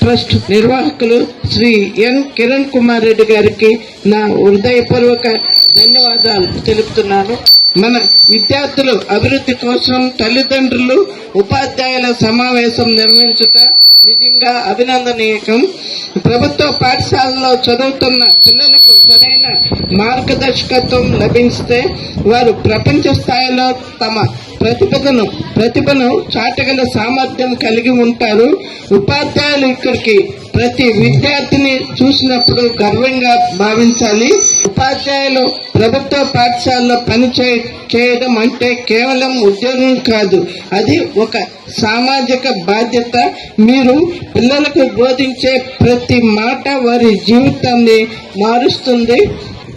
Trust నిర్వాహకులు శ్రీ ఎన్ కిరణ్ కుమార్ రెడ్డి గారికి నా హృదయపూర్వక ధన్యవాదాలు తెలుపుతున్నాను. మన విద్యార్థులు అభివృద్ధి కోసం తల్లిదండ్రులు ఉపాధ్యాయుల సమావేశం నిర్వహించుట నిజంగా అభినందనీయకం ప్రభుత్వ పాఠశాలలో చదువుతున్న పిల్లలకు సరైన మార్గదర్శకత్వం లభిస్తే వారు ప్రపంచ స్థాయిలో తమ ప్రతిభను ప్రతిభను చాటగల సామర్థ్యం కలిగి ఉంటారు. ఉపాధ్యాయులు ఇక్కడికి ప్రతి విద్యార్థిని చూసినప్పుడు గర్వంగా భావించాలి. ఉపాధ్యాయులు ప్రభుత్వ పాఠశాలలో పని చేయడం అంటే కేవలం ఉద్యోగం కాదు. అది ఒక సామాజిక బాధ్యత. మీరు పిల్లలకు బోధించే ప్రతి మాట వారి జీవితాన్ని మారుస్తుంది.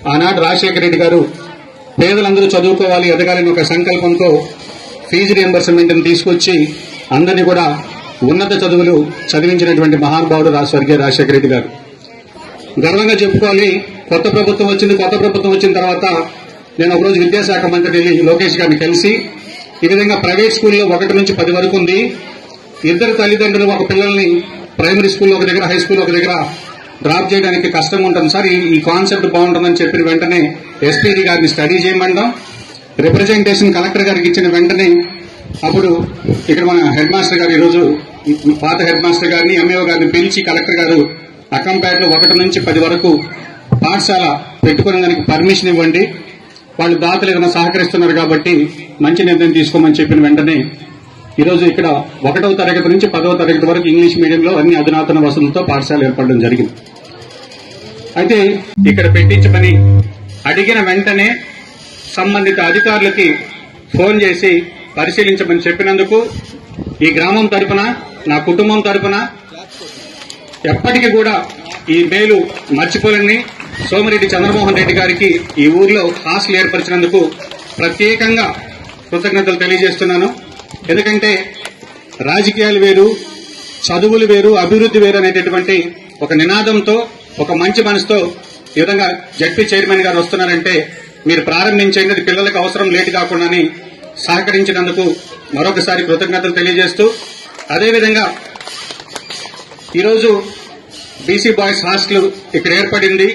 ఆనాడు రాజశేఖర రెడ్డి గారు పేదలందరూ చదువుకోవాలి ఎదగాలని ఒక సంకల్పంతో ఫీజు రియంబర్స్మెంట్ని తీసుకొచ్చి అందరినీ కూడా ఉన్నత చదువులు చదివించినటువంటి మహానుభావుడు స్వర్గీయ రాజశేఖర రెడ్డి గారు. గర్వంగా చెప్పుకోవాలి కొత్త ప్రభుత్వం వచ్చింది కొత్త ప్రభుత్వం వచ్చిన తర్వాత నేను ఒకరోజు విద్యాశాఖ మంత్రి లోకేష్ గారిని కలిసి ఈ విధంగా ప్రైవేట్ స్కూల్లో ఒకటి నుంచి పది వరకు ఉంది. ఇద్దరు తల్లిదండ్రులు ఒక పిల్లల్ని ప్రైమరీ స్కూల్లో ఒక దగ్గర హై స్కూల్ ఒక దగ్గర డ్రాప్ చేయడానికి కష్టంగా ఉంటుంది సార్. ఈ- కాన్సెప్ట్ బాగుంటుందని చెప్పిన వెంటనే ఎస్పీడి గారిని స్టడీ చేయమంటాం రిప్రజెంటేషన్ కలెక్టర్ గారికి ఇచ్చిన వెంటనే అప్పుడు ఇక్కడ మన హెడ్ మాస్టర్ గారు ఈరోజు పాత హెడ్ మాస్టర్ గారిని ఎంఏఓ గారిని పిలిచి కలెక్టర్ గారు అక్కంపేటలో ఒకటి నుంచి పది వరకు పాఠశాల పెట్టుకునే దానికి పర్మిషన్ ఇవ్వండి. వాళ్ళు దాతలు ఏదైనా సహకరిస్తున్నారు కాబట్టి మంచి నిర్ణయం తీసుకోమని చెప్పిన వెంటనే ఈరోజు ఇక్కడ ఒకటవ తరగతి నుంచి పదవ తరగతి వరకు ఇంగ్లీష్ మీడియంలో అన్ని అధునాతన వసతులతో పాఠశాల ఏర్పడడం జరిగింది. అయితే ఇక్కడ పెట్టించమని అడిగిన వెంటనే సంబంధిత అధికారులకి ఫోన్ చేసి పరిశీలించమని చెప్పినందుకు ఈ గ్రామం తరపున నా కుటుంబం తరపున ఎప్పటికీ కూడా ఈ మేలు మర్చిపోలేని సోమిరెడ్డి చంద్రమోహన్ రెడ్డి గారికి ఈ ఊర్లో హాస్టల్ ఏర్పరిచినందుకు ప్రత్యేకంగా కృతజ్ఞతలు తెలియజేస్తున్నాను. ఎందుకంటే రాజకీయాలు వేరు చదువులు వేరు అభివృద్ధి వేరు అనేటటువంటి ఒక నినాదంతో ఒక మంచి మనసుతో ఈ విధంగా జడ్పీ చైర్మన్ గారు వస్తున్నారంటే మీరు ప్రారంభించేది పిల్లలకు అవసరం లేటు కాకుండాని సహకరించినందుకు మరొకసారి కృతజ్ఞతలు తెలియజేస్తూ అదేవిధంగా ఈరోజు బీసీ బాయ్స్ హాస్టల్ ఇక్కడ ఏర్పడింది.